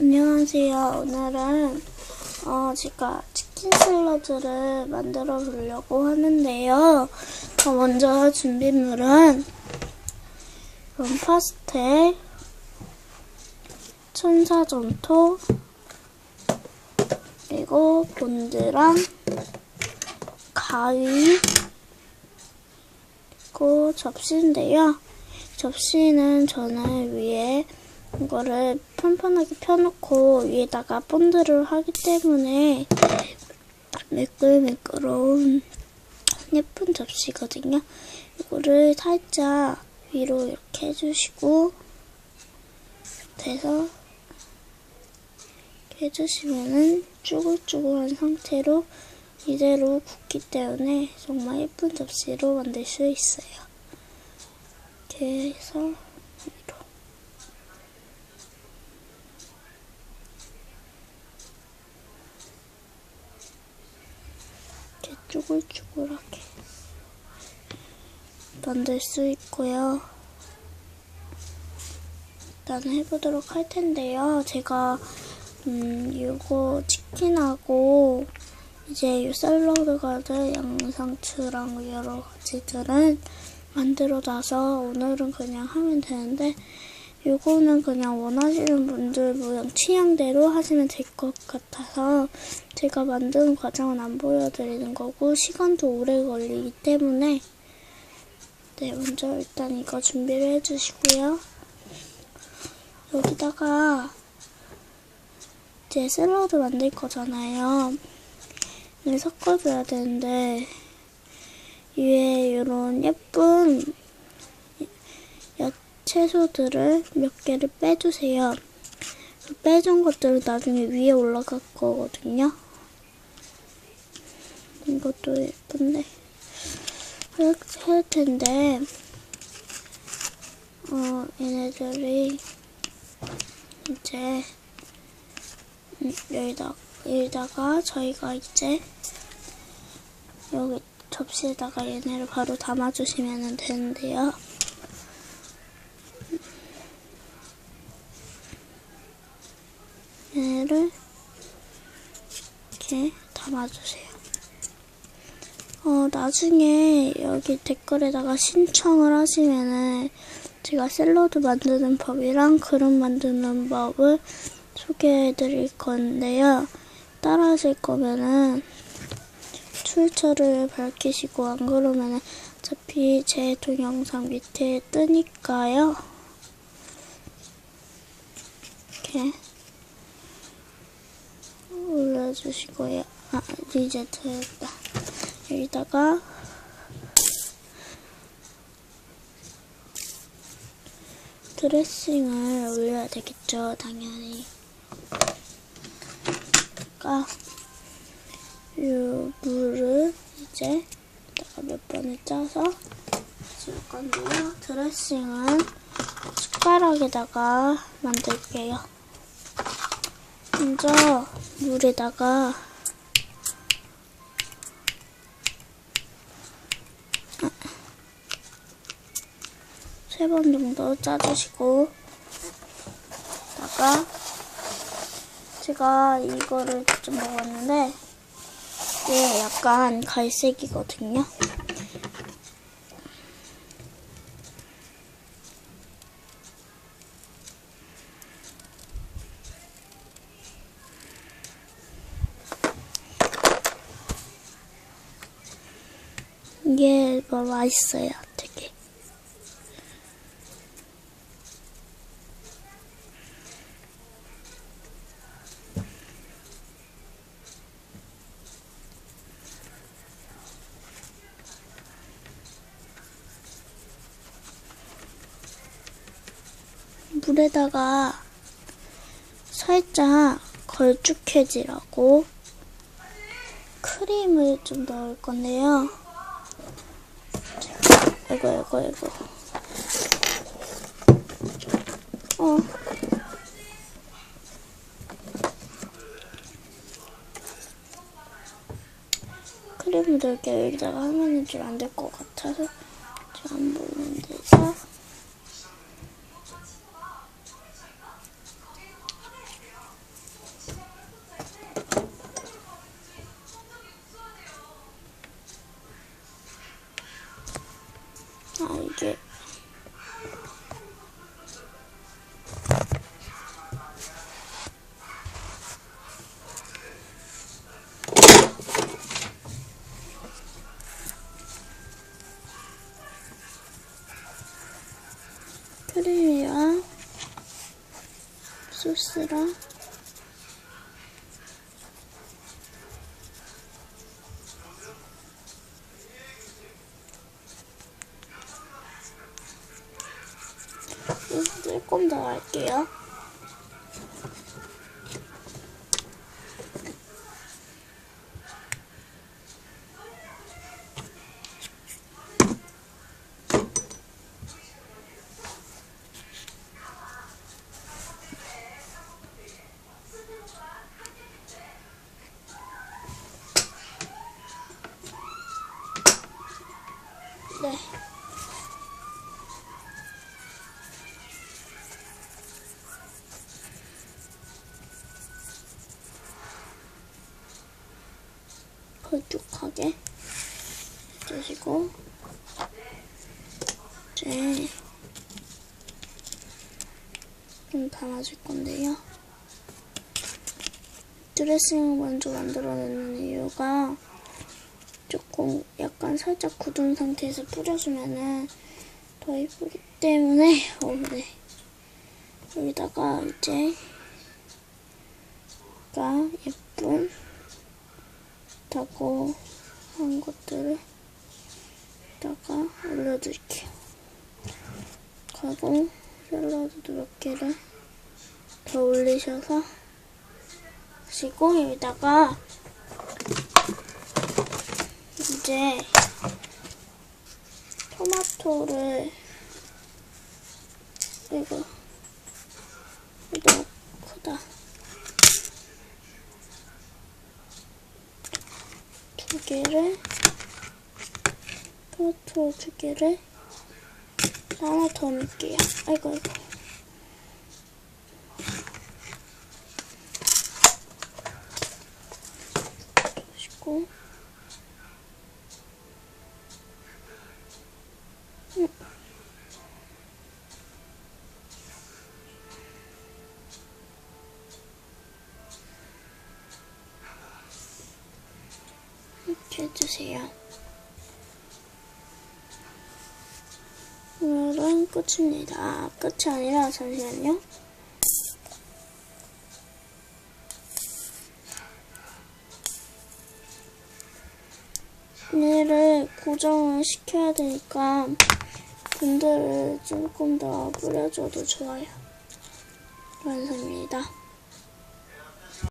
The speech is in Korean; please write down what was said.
안녕하세요. 오늘은 어, 제가 치킨 샐러드를 만들어 보려고 하는데요. 어, 먼저 준비물은 파스텔, 천사점토, 그리고 본드랑 가위, 그리고 접시인데요. 접시는 저는 위에 이거를 편편하게 펴놓고 위에다가 본드를 하기 때문에 매끌매끌한 예쁜 접시거든요. 이거를 살짝 위로 이렇게 해주시고 돼서 이렇게 해주시면은 쭈글쭈글한 상태로 이대로 굽기 때문에 정말 예쁜 접시로 만들 수 있어요. 이렇게 해서 위로 이렇게 쭈글쭈글하게 만들 수 있고요. 일단 해보도록 할 텐데요. 제가 음 이거 치킨하고 이제 이 샐러드 가드 양상추랑 여러 가지들은 만들어 놔서 오늘은 그냥 하면 되는데 요거는 그냥 원하시는 분들 모양 취향대로 하시면 될 것 같아서 제가 만드는 과정은 안 보여드리는 거고 시간도 오래 걸리기 때문에 네 먼저 일단 이거 준비를 해주시고요. 여기다가 이제 샐러드 만들 거잖아요. 이걸 섞어줘야 되는데 위에 이런 예쁜 채소들을 몇 개를 빼주세요. 빼준 것들은 나중에 위에 올라갈 거거든요. 이것도 예쁜데 할, 할 텐데 어 얘네들이 이제 음, 여기다 여기다가 저희가 이제 여기 접시에다가 얘네를 바로 담아주시면 되는데요. 얘를 이렇게 담아주세요. 어, 나중에 여기 댓글에다가 신청을 하시면은 제가 샐러드 만드는 법이랑 그릇 만드는 법을 소개해 드릴 건데요. 따라 하실 거면은 출처를 밝히시고 안 그러면은 어차피 제 동영상 밑에 뜨니까요. 이렇게 올려주시고요. 아, 이제 됐다. 여기다가 드레싱을 올려야 되겠죠, 당연히. 그러니까 이 물을 이제 몇 번을 짜서 줄 건데요. 드레싱은 숟가락에다가 만들게요. 먼저 물에다가 세 번 정도 짜주시고 다가 제가 이거를 좀 먹었는데 이게 약간 갈색이거든요. 이게 뭐 맛있어요, 되게. 물에다가 살짝 걸쭉해지라고 크림을 좀 넣을 건데요. 이거, 이거, 이거. 어. 크림을 넣을게요. 여기다가 하면은 좀안 될 것 같아서 크림이랑 소스랑 조금 더 할게요. 걸쭉하게 해주시고 이제 좀 담아줄 건데요. 드레싱을 먼저 만들어내는 이유가 조금 약간 살짝 굳은 상태에서 뿌려주면은 더 예쁘기 때문에 어, 네. 여기다가 이제 가 예쁜 다고 한 것들을 여기다가 올려줄게요. 그리고 샐러드도 몇 개를 더 올리셔서 하시고 여기다가 이제 토마토를 이거 이거 크다 두 개를 토마토 두 개를 하나 더 넣을게요. 아이고 아이고. 그리고 해주세요. 오늘은 끝입니다. 아, 끝이 아니라 잠시만요. 얘를 고정을 시켜야 되니까 분들을 조금 더 뿌려줘도 좋아요. 완성입니다.